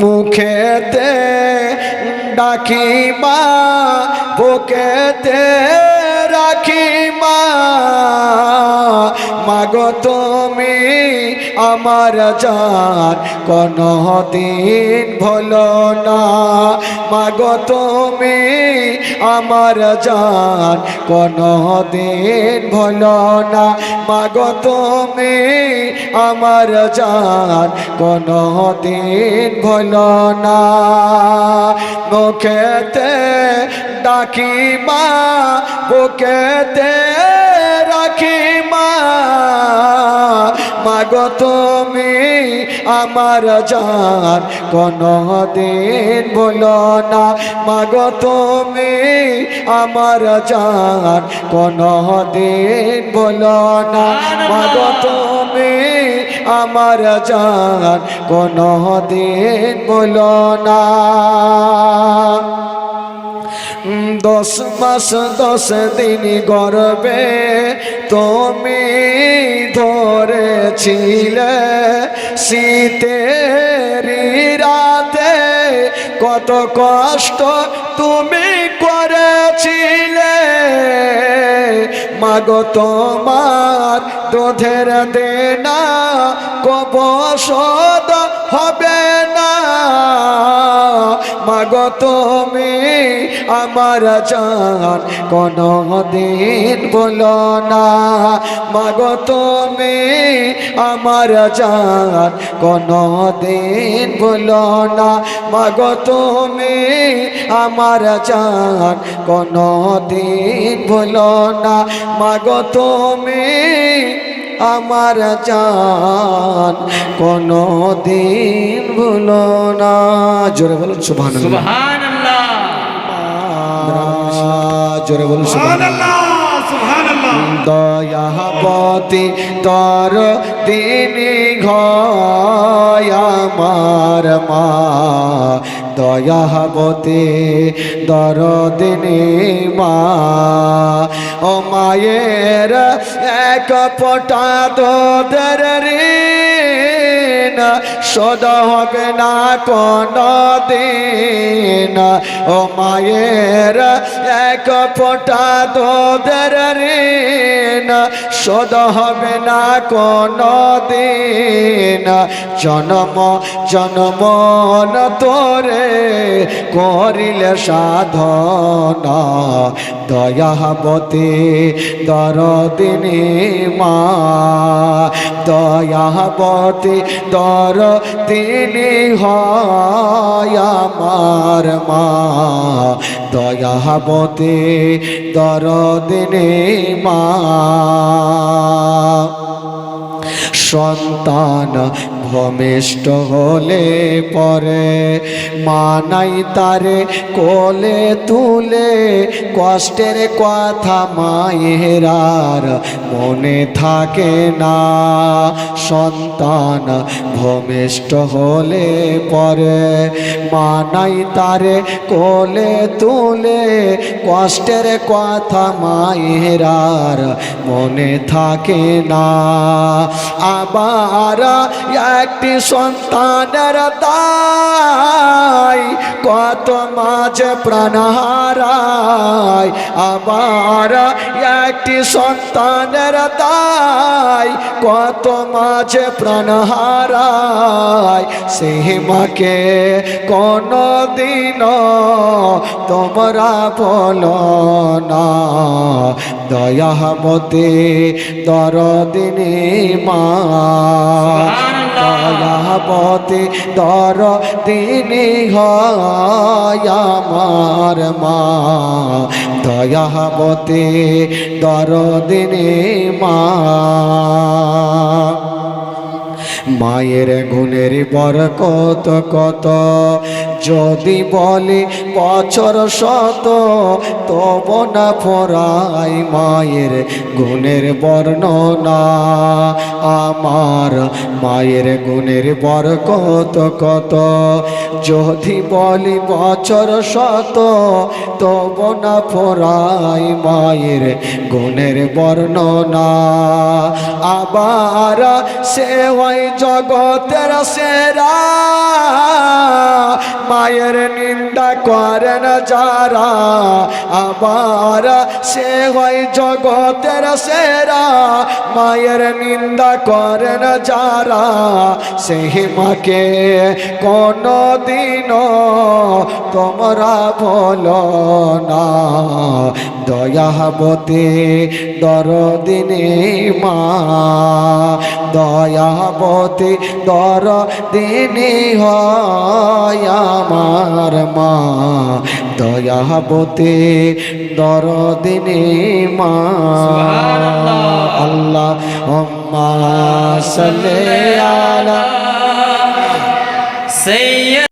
মুখেতে ডাকি মা বুকেতে রাখি মা মাগো তুমি আমার জান কোন দিন ভুলো না। মাগো তুমি আমার জান কোন দিন ভুলো না। মাগো তুমি আমার জান কোন দিন ভুলো না। মুখেতে ডাকি মা বুকেতে রাখি মা। মাগো তুমি আমার জান কোন দিন বলো না মাগো তুমি আমার জান কোন দিন বলো না মাগো তুমি আমার জান কোন দিন বলো না দশ মাস দশ দিন গর্বে তুমি ধরেছিলে শীতের রাতে কত কষ্ট তুমি করেছিলে। মাগো তোমার দুধের দেনা কব শোধ হবে না। মাগো তুমি আমার জান। কোন দিন বলো না। মাগো তুমি আমার জান। কোন দিন বলো না। মাগো তুমি আমার জান। কোন দিন বলো না। মাগো তুমি আমার জান। কোন দিন ভুলো না। জোরে বলুন সুবহান আল্লাহ জোরে বলুন সুবহান দয়াপতি তর দিনী ঘয় আমার মা। দয়াবতী দর দিনী মা। ও মায়ের এক পটা তোদের ঋণ শোধ হবে না কোন দিন। ও মায়ের এক ফোটা তোদের ঋণ। সদ হবে না কোন দিন। জনম জনম তোরে করিলে সাধনা। দয়াবতী দরদিনী মা, দয়াবতী দর তিনি হয় আমার মা। দয়াবতী দর দিনী মা। সন্তান ভূমিষ্ঠ হলে পরে মানাই তারে কোলে তুলে। কষ্টের কথা মায়েরার মনে থাকে না। সন্তান ভূমিষ্ঠ হলে পরে মানাই তারে কোলে তুলে। কষ্টের কথা মায়েরার মনে থাকে না। আবার একটি সন্তানের দায়, কত মাঝে প্রাণ হারায়। আবার একটি সন্তানের দায়, কত মাঝে প্রাণ হারায়। সেই মাকে কোনো দিন তোমরা বলো না। দয়ামতে দরদিনী মা। দয়াবতী দর দিনী আমার মা। দয়াবতী দর দিনে মা। মায়ের গুণের বরকত কত? যদি বলি বছর শত, তব না ফরাই মায়ের গুণের বর্ণনা। আমার মায়ের গুণের বরকত কত? যদি বলি বছর শত, তব না ফরাই মায়ের গুণের বর্ণনা। আবার সে ওই জগতের সেরা। মায়ের নিন্দা করেন যারা, আবার সে হয় জগতের সেরা। মায়ের নিন্দা করেন যারা, সেই মাকে কোনো দিন তোমরা বলো না। দয়াবতী দরদিনী মা দয়াবতী দরদিনী হয় আমার মা। দয়াবতী দরদিনী মা। আল্লাহ সাল্লি আলা সৈয়দ